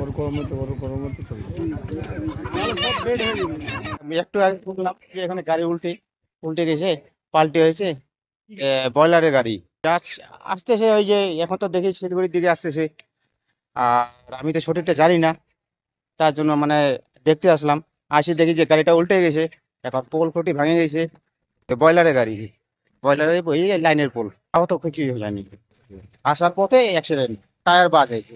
ওর কর্মতে ওর কর্মতে চলবে আমি একটু আগে এখানে গাড়ি উল্টে উল্টে গেছে, পাল্টে হয়েছে ব্রয়লারের গাড়ি। আস- আসতেছে ওই যে, এখন তো দেখি শিলিগুড়ির দিকে আসতেছে। আর আমি তো সঠিকটা জানি না। তার জন্য মানে দেখতে আসলাম। আসি দেখি যে গাড়িটা উল্টে গেছে। এখন পোল খুঁটি ভেঙে গেছে। তো ব্রয়লারের গাড়ি। ব্রয়লারের বই লাইনের পোল। তাও তো কি জানি। আসার পথে অ্যাক্সিডেন্ট টায়ার বাজ। হয়েছে